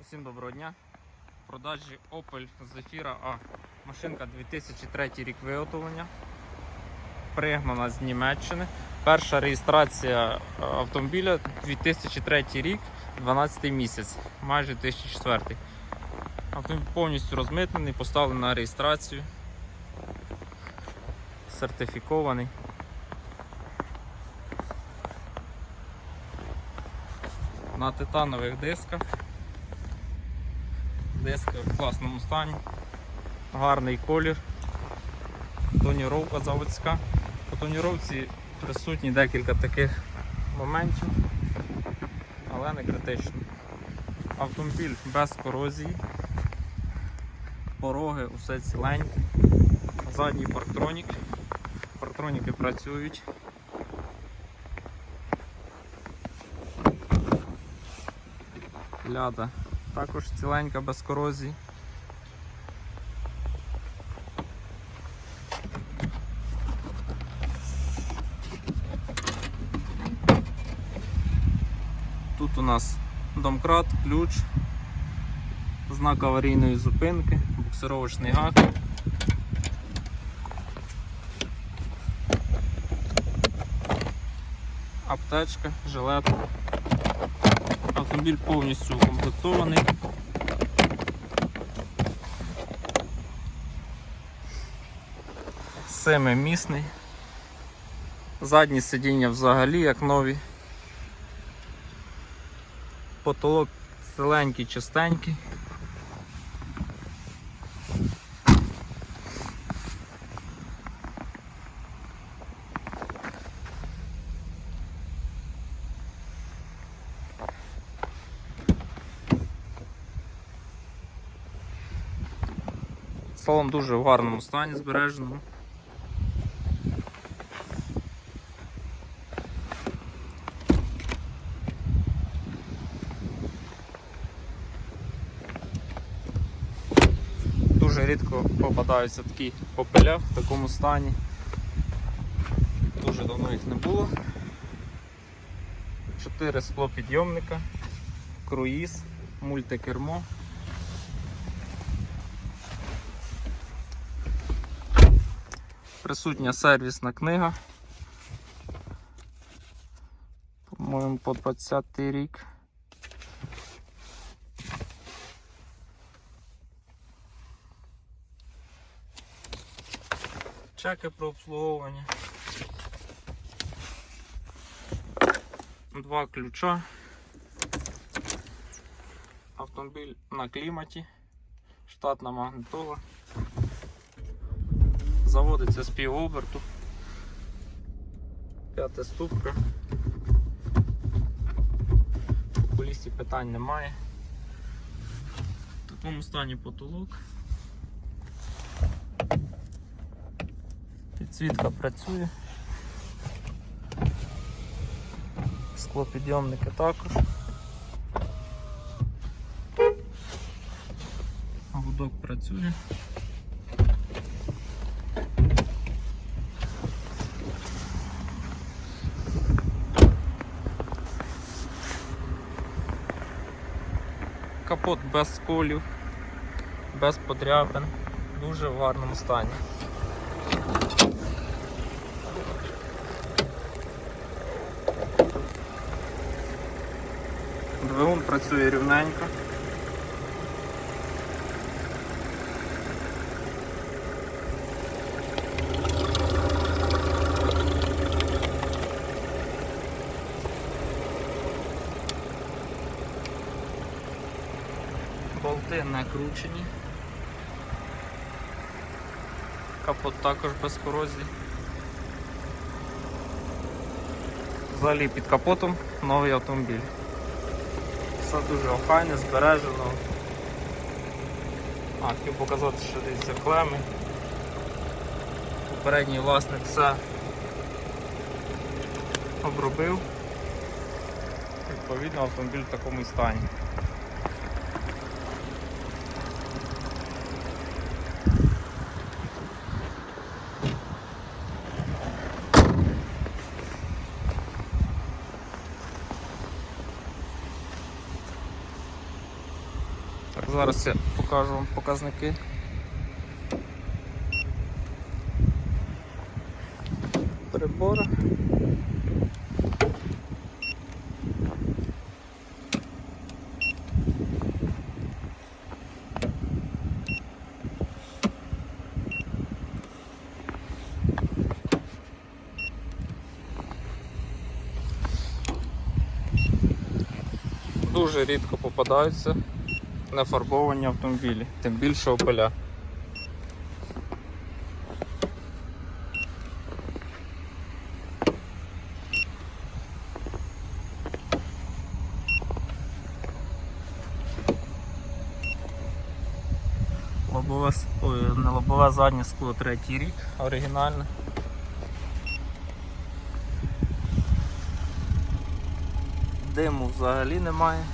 Усім доброго дня. В продажі Opel Zafira A. Машинка 2003 рік виготовлення. Пригнана з Німеччини. Перша реєстрація е, автомобіля 2003 рік, 12 місяць, майже 2004. Автомобіль повністю розмитнений, поставлений на реєстрацію. Сертифікований. На титанових дисках. Диски в класному стані. Гарний колір. Тоніровка заводська. По тоніровці присутні декілька таких моментів, але не критично. Автомобіль без корозії. Пороги усе ціленьке. Задній парктронік. Парктроніки працюють. Ляда також ціленька без корозії. Тут у нас домкрат, ключ, знак аварійної зупинки, буксировочний гак. Аптечка, жилетка. Автомобіль повністю укомплектований. Семимісний. Задні сидіння взагалі як нові. Потолок ціленький, чистенький. Салон дуже в гарному стані збереженому. Дуже рідко попадаються такі попеля в такому стані. Дуже давно їх не було. Чотири склопідйомника, круїз, мультикермо. Присутня сервісна книга. По-моєму, по 20 й рік. Чеки про обслуговування. Два ключа. Автомобіль на кліматі. Штатна магнитола. Заводиться з півоберту. П'ята ступка. У полісі питань немає. В такому стані потолок. Підсвітка працює. Склопідйомники також. Гудок працює. Капот без сколів, без подряпин, дуже в гарному стані. Двигун працює рівненько. Болти накручені. Капот також без корозії. Взагалі під капотом новий автомобіль. Все дуже охайне, збережено. А, хотів показати, що дивіться клеми. Попередній власник все обробив. Відповідно, автомобіль в такому стані. Так, зараз я покажу вам показники. Прибора. Дуже рідко попадаються нефарбовані автомобілі, тим більше опеля. Лобове, ой, не лобове заднє скло третій рік, оригінальне. Диму взагалі немає.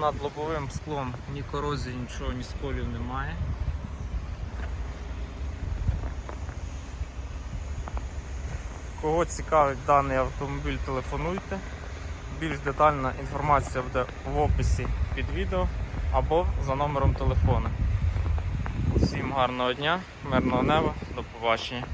Над лобовим склом ні корозії, нічого, ні сколів немає. Кого цікавить даний автомобіль, телефонуйте. Більш детальна інформація буде в описі під відео або за номером телефону. Всім гарного дня, мирного неба, до побачення.